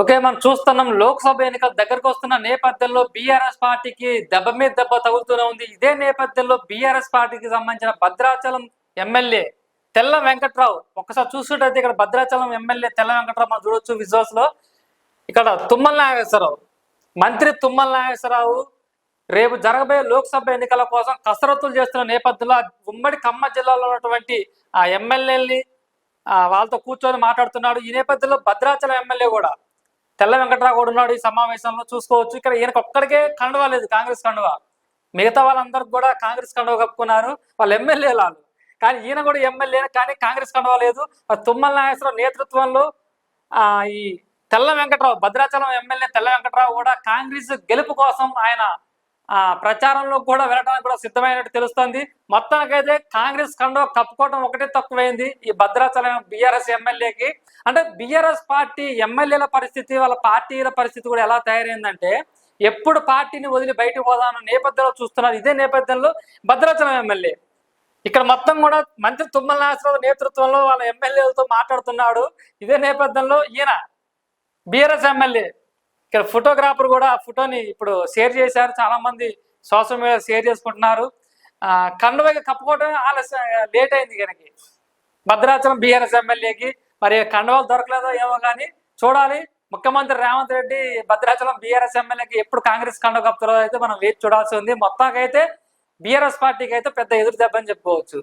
Okay మనం చూస్తున్నాం లోక్సభ ఎన్నికలు దగ్గరకు వస్తున్న నేపథ్యంలో బీఆర్ఎస్ పార్టీకి దెబ్బ మీద దెబ్బ తగులుతూనే ఉంది. ఇదే నేపథ్యంలో బీఆర్ఎస్ పార్టీకి సంబంధించిన భద్రాచలం ఎమ్మెల్యే తెల్ల వెంకట్రావు ఒకసారి చూసుకుంటే ఇక్కడ భద్రాచలం ఎమ్మెల్యే తెల్ల వెంకట్రావు మనం చూడొచ్చు విజువల్స్లో. ఇక్కడ తుమ్మల నాగేశ్వరరావు మంత్రి తుమ్మల నాగేశ్వరరావు రేపు జరగబోయే లోక్సభ ఎన్నికల కోసం కసరత్తులు చేస్తున్న నేపథ్యంలో ఉమ్మడి ఖమ్మం జిల్లాలో ఉన్నటువంటి ఆ ఎమ్మెల్యేని వాళ్ళతో కూర్చొని మాట్లాడుతున్నాడు. ఈ నేపథ్యంలో భద్రాచలం ఎమ్మెల్యే కూడా తెల్ల వెంకట్రావు కూడా ఉన్నాడు ఈ సమావేశంలో. చూసుకోవచ్చు. ఇక్కడ ఈయనకు ఒక్కడికే కండువా లేదు కాంగ్రెస్ కండువా. మిగతా వాళ్ళందరికి కూడా కాంగ్రెస్ కండువా కప్పుకున్నారు. వాళ్ళు ఎమ్మెల్యే వాళ్ళు కానీ ఈయన కూడా ఎమ్మెల్యే కానీ కాంగ్రెస్ కండువా లేదు. తుమ్మల నాగేశ్వరరావు నేతృత్వంలో ఆ ఈ తెల్ల వెంకట్రావు భద్రాచలం ఎమ్మెల్యే తెల్ల వెంకట్రావు కూడా కాంగ్రెస్ గెలుపు కోసం ఆయన ప్రచారంలో కూడా వెళ్ళడానికి కూడా సిద్ధమైనట్టు తెలుస్తోంది. మొత్తానికైతే కాంగ్రెస్ కండో కప్పుకోవడం ఒకటే తక్కువైంది. ఈ భద్రాచలం బీఆర్ఎస్ ఎమ్మెల్యేకి. అంటే బీఆర్ఎస్ పార్టీ ఎమ్మెల్యేల పరిస్థితి వాళ్ళ పార్టీల పరిస్థితి కూడా ఎలా తయారైందంటే ఎప్పుడు పార్టీని వదిలి బయటకు పోదామన్న నేపథ్యంలో చూస్తున్నారు. ఇదే నేపథ్యంలో భద్రాచలం ఎమ్మెల్యే. ఇక్కడ మొత్తం కూడా మంత్రి తుమ్మల నాగేశ్వరరావు నేతృత్వంలో వాళ్ళ ఎమ్మెల్యేలతో మాట్లాడుతున్నాడు. ఇదే నేపథ్యంలో ఈయన బీఆర్ఎస్ ఎమ్మెల్యే. ఇక్కడ ఫోటోగ్రాఫర్ కూడా ఫోటోని ఇప్పుడు షేర్ చేశారు. చాలా మంది సోషల్ మీడియా షేర్ చేసుకుంటున్నారు. ఆ, కప్పుకోవడం ఆలస్యం లేట్ అయింది కనుక భద్రాచలం బీఆర్ఎస్ ఎమ్మెల్యేకి మరి కండువాలు దొరకలేదో ఏమో కానీ చూడాలి. ముఖ్యమంత్రి రేవంత్ రెడ్డి భద్రాచలం బీఆర్ఎస్ ఎమ్మెల్యేకి ఎప్పుడు కాంగ్రెస్ కండవ కప్పుతారో అయితే మనం వేచి చూడాల్సి ఉంది. మొత్తానికైతే బీఆర్ఎస్ పార్టీకి అయితే పెద్ద ఎదురు దెబ్బని చెప్పుకోవచ్చు.